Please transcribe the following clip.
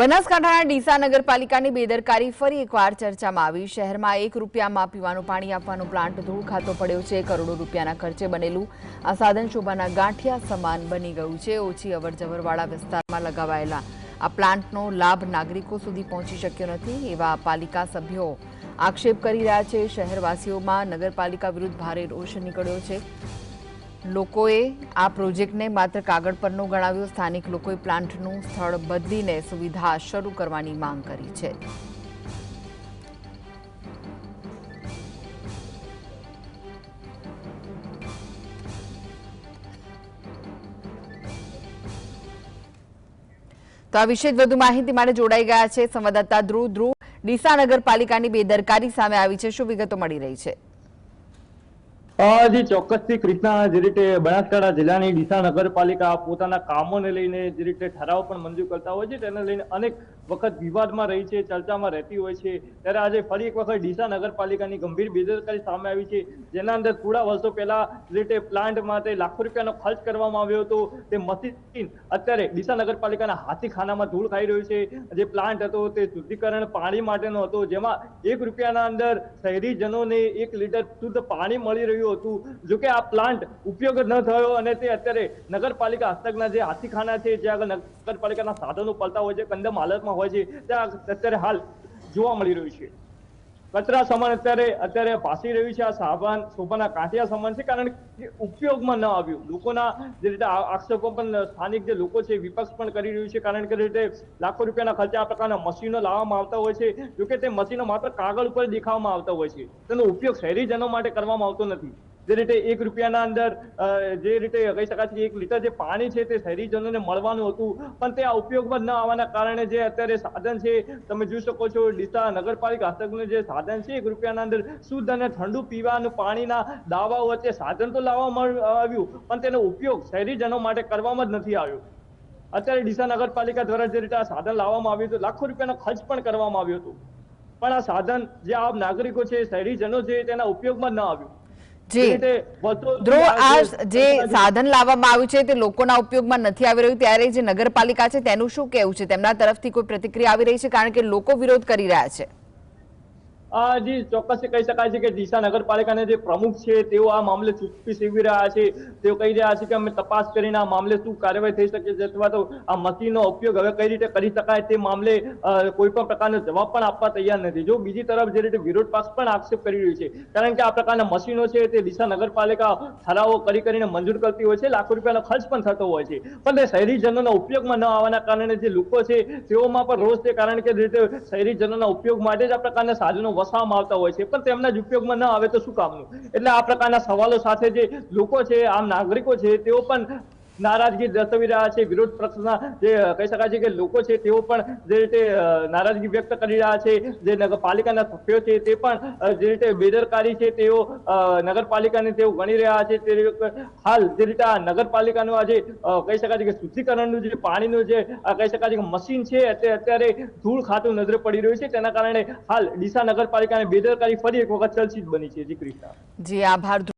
બનાસકાંઠાના ડીસા નગરપાલિકાની બેદરકારી ફરી એકવાર ચર્ચામાં આવી. શહેરમાં એક રૂપિયામાં પીવાનું પાણી આપવાનો પ્લાન્ટ ધૂળ ખાતો પડ્યો છે. કરોડો રૂપિયાના ખર્ચે બનેલું આ સાધન શોભાના ગાંઠિયા સમાન બની ગયું છે. ઓછી અવરજવરવાળા વિસ્તારમાં લગાવાયેલા આ પ્લાન્ટનો લાભ નાગરિકો સુધી પહોંચી શક્યો નથી એવા પાલિકા સભ્યો આક્ષેપ કરી રહ્યા છે. શહેરવાસીઓમાં નગરપાલિકા વિરુદ્ધ ભારે રોષ નીકળ્યો છે. લોકોએ આ પ્રોજેક્ટને માત્ર કાગળ પરનો ગણાવ્યો, સ્થાનિક લોકોએ પ્લાન્ટનું સ્થળ બદલીને સુવિધા શરૂ કરવાની માંગ કરી છે. તો આ વિશે વધુ માહિતી માટે જોડાઈ ગયા છે સંવાદદાતા ધ્રુવ. ધ્રુવ, ડીસા નગરપાલિકાની બેદરકારી સામે આવી છે. શું વિગતો મળી રહી છે? જી ચોક્કસથી કૃષ્ણા, જે રીતે બનાસકાંઠા જિલ્લાની ડીસા નગરપાલિકા પોતાના કામોને લઈને જે રીતે ઠરાવ પણ મંજૂર કરતા હોય છે, તેને લઈને અનેક વખત વિવાદમાં રહી છે, ચર્ચામાં રહેતી હોય છે. ત્યારે આજે ફરી એક વખત ડીસા નગરપાલિકાની ગંભીર બેદરકારી સામે આવી છે. જેના અંદર થોડા વર્ષો પહેલા જે રીતે પ્લાન્ટ માટે લાખો રૂપિયાનો ખર્ચ કરવામાં આવ્યો હતો. તે મશીન અત્યારે ડીસા નગરપાલિકાના હાથીખાનામાં ધૂળ ખાઈ રહ્યું છે. જે પ્લાન્ટ હતો તે શુદ્ધિકરણ પાણી માટેનો હતો. જેમાં એક રૂપિયાના અંદર શહેરીજનોને એક લીટર શુદ્ધ પાણી મળી રહ્યું હતું. જોકે આ પ્લાન્ટ ઉપયોગ ન થયો અને તે અત્યારે નગરપાલિકા હસ્તકના જે હાથીખાના છે જ્યાં આગળ નગરપાલિકાના સાધનો પલતા હોય છે, કંદમ હાલતમાં હોય છે, ત્યાં અત્યારે હાલ જોવા મળી રહ્યું છે. કચરા સમાન અત્યારે અત્યારે ભાસી રહ્યું છે. આ સાબાન શોભાના કાંઠિયા સમાન છે કારણ કે ઉપયોગમાં ન આવ્યું. લોકોના જે રીતે આક્ષેપો પણ સ્થાનિક જે લોકો છે વિપક્ષ પણ કરી રહ્યું છે કારણ કે રીતે લાખો રૂપિયાના ખર્ચે આ પ્રકારના મશીનો લાવવામાં આવતા હોય છે. જોકે તે મશીનો માત્ર કાગળ ઉપર દેખાવામાં આવતા હોય છે. તેનો ઉપયોગ શહેરીજનો માટે કરવામાં આવતો નથી. જે રીતે એક રૂપિયાના અંદર જે રીતે કહી શકાય કે એક લીટર જે પાણી છે તે શહેરીજનોને મળવાનું હતું. પણ તે આ ઉપયોગમાં ન આવવાના કારણે જે અત્યારે સાધન છે, તમે જોઈ શકો છો, ડીસા નગરપાલિકા હસ્તકનું જે સાધન છે, એક રૂપિયાના અંદર શુદ્ધ અને ઠંડુ પીવાનું પાણીના દાવાઓ વચ્ચે સાધન તો લાવવામાં આવ્યું, પણ તેનો ઉપયોગ શહેરીજનો માટે કરવામાં જ નથી આવ્યો. અત્યારે ડીસા નગરપાલિકા દ્વારા જે રીતે આ સાધન લાવવામાં આવ્યું હતું, લાખો રૂપિયાનો ખર્ચ પણ કરવામાં આવ્યો હતો. પણ આ સાધન જે આ નાગરિકો છે, શહેરીજનો છે, તેના ઉપયોગમાં ન આવ્યું. ધ્રુવ આ જે સાધન લાવવામાં આવ્યું છે તે લોકોના ઉપયોગમાં નથી આવી રહ્યું. ત્યારે જે નગરપાલિકા છે તેનું શું કહેવું છે? તેમના તરફથી કોઈ પ્રતિક્રિયા આવી રહી છે કારણ કે લોકો વિરોધ કરી રહ્યા છે. જી ચોક્કસ કહી શકાય છે કે ડીસા નગરપાલિકાના જે પ્રમુખ છે, તેઓ આ મામલે ચૂપી સેવી રહ્યા છે. તેઓ કહી રહ્યા છે કે અમે તપાસ કરીને આ મામલે શું કાર્યવાહી થઈ શકે છે અથવા તો આ મશીનનો ઉપયોગ હવે કઈ રીતે કરી શકાય તે મામલે કોઈ પણ પ્રકારનો જવાબ પણ આપવા તૈયાર નથી. જો બીજી તરફ જે રીતે વિરોધ પક્ષ પણ આક્ષેપ કરી રહ્યું છે, કારણ કે આ પ્રકારના મશીનો છે તે ડીસા નગરપાલિકા ઠરાવો કરી કરીને મંજૂર કરતી હોય છે, લાખો રૂપિયાનો ખર્ચ પણ થતો હોય છે. પણ તે શહેરીજનોના ઉપયોગમાં ન આવવાના કારણે જે લોકો છે, તેઓમાં પણ રોષ છે, કારણ કે રીતે શહેરીજનોના ઉપયોગ માટે જ આ પ્રકારના સાધનો વસાવવામાં આવતા હોય છે, પણ તેમના જ ઉપયોગમાં ન આવે તો શું કામનું? એટલે આ પ્રકારના સવાલો સાથે જે લોકો છે, આમ નાગરિકો છે, તેઓ પણ નારાજગી દર્શાવી રહ્યા છે, વિરોધ પક્ષના જે, કહી શકાય છે કે લોકો છે તેઓ પણ જે રીતે નારાજગી વ્યક્ત કરી રહ્યા છે, જે નગરપાલિકાના સભ્યો છે તે પણ જે રીતે બેદરકારી છે તેઓ નગરપાલિકાને તેઓ ગણી રહ્યા છે. તે હાલ જે રીતે આ નગરપાલિકાનું આજે કહી શકાય છે કે શુદ્ધિકરણનું જે પાણીનું જે કહી શકાય છે કે મશીન છે, તે અત્યારે ધૂળ ખાતું નજરે પડી રહ્યું છે. તેના કારણે હાલ ડીસા નગરપાલિકાને બેદરકારી ફરી એક વખત ચર્ચિત બની છે. જી કૃષ્ણ. જી, આભાર.